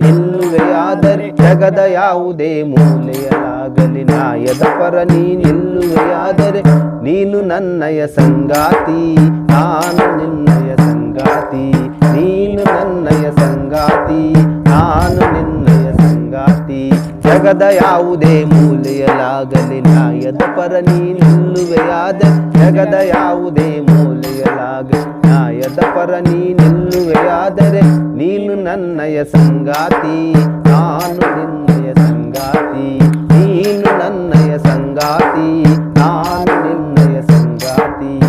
ನಿಲ್ಲುವೆಯಾದರೆ ಜಗದ ಯಾವುದೇ ಮೂಲೆಯಲಾಗಲಿ. ನಾಯದ ಪರ ನೀ ನಿಲ್ಲುವೆಯಾದರೆ ನೀನು ನನ್ನಯ ಸಂಗಾತಿ, ನಾನು ನಿನ್ನಯ ಸಂಗಾತಿ, ನೀನು ನನ್ನಯ ಸಂಗಾತಿ, ನಾನು ನಿನ್ನಯ ಸಂಗಾತಿ. ಜಗದ ಯಾವುದೇ ಮೂಲೆಯಲಾಗಲಿ. ನಾಯದ ಪರ ನೀ ನಿಲ್ಲುವೆಯಾದರೆ ಜಗದ ಯಾವುದೇ ಮೂಲೆಯಲಾಗಲಿ. ನಾಯದ ಪರ ನೀ ನಿಲ್ಲುವೆಯಾದರೆ ನೀನು ನನ್ನಯ ಸಂಗಾತಿ, ನಾನು ನಿನ್ನಯ ಸಂಗಾತಿ. ನೀನು ನನ್ನಯ ಸಂಗಾತಿ, ನಾನು ನಿನ್ನಯ ಸಂಗಾತಿ.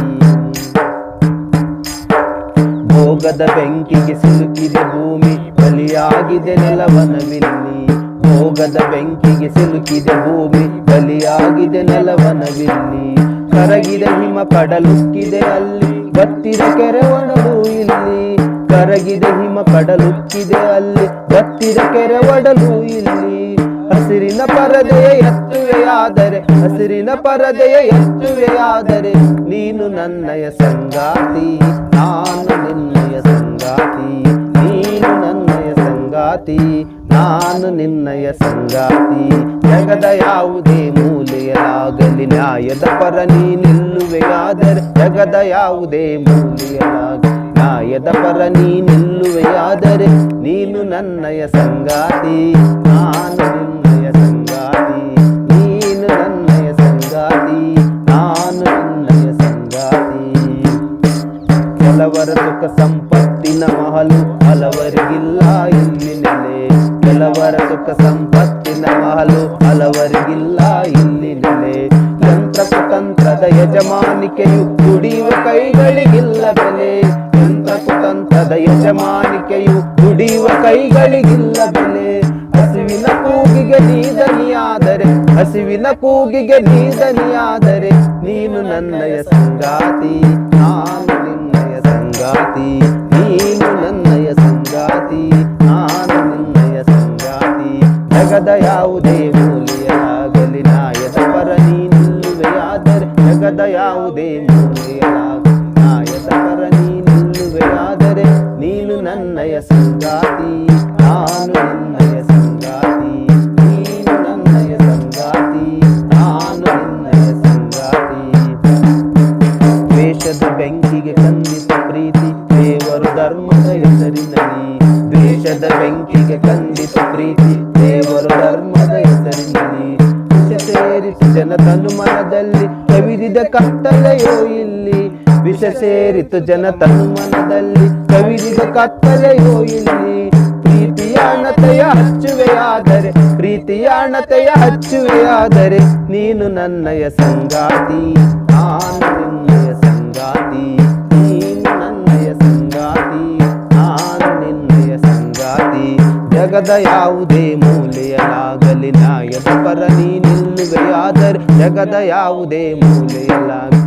ಭೋಗದ ಬೆಂಕಿಗೆ ಸಿಲುಕಿದೆ ಭೂಮಿ, ಬಲಿಯಾಗಿದೆ ನೆಲವನವಿಲ್ಲಿ. ಭೋಗದ ಬೆಂಕಿಗೆ ಸಿಲುಕಿದೆ ಭೂಮಿ, ಬಲಿಯಾಗಿದೆ ನೆಲವನವಿಲ್ಲಿ. ಕರಗಿದ ಹಿಮ ಕಡಲುಕ್ಕಿದೆ ಅಲ್ಲಿ ಬತ್ತಿದ ಕೆರೆ ಒಡಲು ಇಲ್ಲಿ. ಕರಗಿದ, ಹಿಮ ಕಡಲುಕ್ಕಿದೆ ಅಲ್ಲಿ. ಬತ್ತಿದ ಕೆರೆ ಒಡಲು ಇಲ್ಲಿ. ಹಸಿರಿನ ಪರದೆಯ ಎತ್ತುವೆಯಾದರೆ ಹಸಿರಿನ ಪರದೆಯ ಎತ್ತುವೆಯಾದರೆ ನೀನು ನನ್ನಯ ಸಂಗಾತಿ, ನಾನು ನಿನ್ನಯ ಸಂಗಾತಿ, ನೀನು ನನ್ನಯ ಸಂಗಾತಿ, ನಾನು ನಿನ್ನಯ ಸಂಗಾತಿ. ಜಗದ ಯಾವುದೇ ಮೂಲೆಯಲಾಗಲಿ ನ್ಯಾಯದ ಪರ ನೀ ನಿಲ್ಲುವೆಯಾದರೆ ಜಗದ ಯಾವುದೇ ಮೂಲೆಯಲಾಗಲಿ ನ್ಯಾಯದ ಪರ ನೀ ನಿಲ್ಲುವೆಯಾದರೆ ನೀನು ನನ್ನಯ ಸಂಗಾತಿ, ನಾನು ನಿನ್ನಯ ಸಂಗಾತಿ, ನೀನು ನನ್ನಯ ಸಂಗಾತಿ, ನಾನು ನಿನ್ನಯ ಸಂಗಾತಿ. ಕೆಲವರ ಸುಖ ಸಂಪತ್ತಿನ ಮಹಲು ಹಲವರಿಗಿಲ್ಲ ಇಲ್ಲಿ ನೆಲೆ. ಕೆಲವರ ಸುಖ ಸಂಪತ್ತಿನ ಮಹಲು ಹಲವರಿಗಿಲ್ಲ ಇಲ್ಲಿ ನೆಲೆ. ಯಂತ್ರ ಕುತಂತ್ರದ ಯಜಮಾನಿಕೆಯು ಕುಡಿಯುವ ಕೈಗಳಿಗಿಲ್ಲ ಬೆಲೆ. ಕುತಂತ್ರದ ಯಜಮಾನಿಕೆಯು ದುಡಿಯುವ ಕೈಗಳಿಗಿಲ್ಲ ಬೆಲೆ. ಹಸಿವಿನ ಕೂಗಿಗೆ ನೀದನಿಯಾದರೆ, ಹಸಿವಿನ ಕೂಗಿಗೆ ನೀದನಿಯಾದರೆ, ನೀನು ನನ್ನಯ ಸಂಗಾತಿ, ನಾನು ನಿನ್ನಯ ಸಂಗಾತಿ, ನೀನು ನನ್ನಯ ಸಂಗಾತಿ, ನಾನು ನಿನ್ನಯ ಸಂಗಾತಿ. ಜಗದ ಯಾವುದೇ ಮೂಲೆಯಾಗಲಿ ನಾಯದ ಪರ ನೀನಿಲ್ಲುವೆಯಾದರೆ ಜಗದ ಯಾವುದೇ ಮೂಲೆಯಾಗಲಿ ನನ್ನಯ ಸಂಗಾತಿ ನಾನು ನಿನ್ನಯ ಸಂಗಾತಿ, ನೀನು ನನ್ನಯ ಸಂಗಾತಿ ನಾನು ನಿನ್ನಯ ಸಂಗಾತಿ. ದ್ವೇಷದ ಬೆಂಕಿಗೆ ಕಂದಿತ ಪ್ರೀತಿ, ದೇವರು ಧರ್ಮದ ಹೆಸರಿನಲ್ಲಿ. ದ್ವೇಷದ ಬೆಂಕಿಗೆ ಕಂದಿತ ಪ್ರೀತಿ, ದೇವರು ಧರ್ಮದ ಹೆಸರಿನಲ್ಲಿ. ಸೇರಿಸಿ ಜನ ತನು ಮನದಲ್ಲಿ ಕವಿದಿದ ಕತ್ತಲೆಯೋ ಇಲ್ಲಿ. ವಿಷ ಸೇರಿತು ಜನ ತನ್ಮನದಲ್ಲಿ ಕವಿದಿದ ಕತ್ತಲೆಯೋ ಇಲ್ಲಿ. ಪ್ರೀತಿಯಾಣತೆಯ ಹಚ್ಚುವೆಯಾದರೆ ಪ್ರೀತಿಯ ಅಣತೆಯ ಹಚ್ಚುವೆಯಾದರೆ ನೀನು ನನ್ನಯ ಸಂಗಾತಿ, ನಾನು ನಿನ್ನಯ ಸಂಗಾತಿ, ನೀನು ನನ್ನಯ ಸಂಗಾತಿ, ನಾನು ನಿನ್ನಯ ಸಂಗಾತಿ. ಜಗದ ಯಾವುದೇ ಮೂಲೆಯಲ್ಲಾಗಲಿ, ನಾಯದ ಪರ ನೀ ನಿಲ್ಲುವೆಯಾದರೆ, ಜಗದ ಯಾವುದೇ ಮೂಲೆಯಲಾಗಲಿ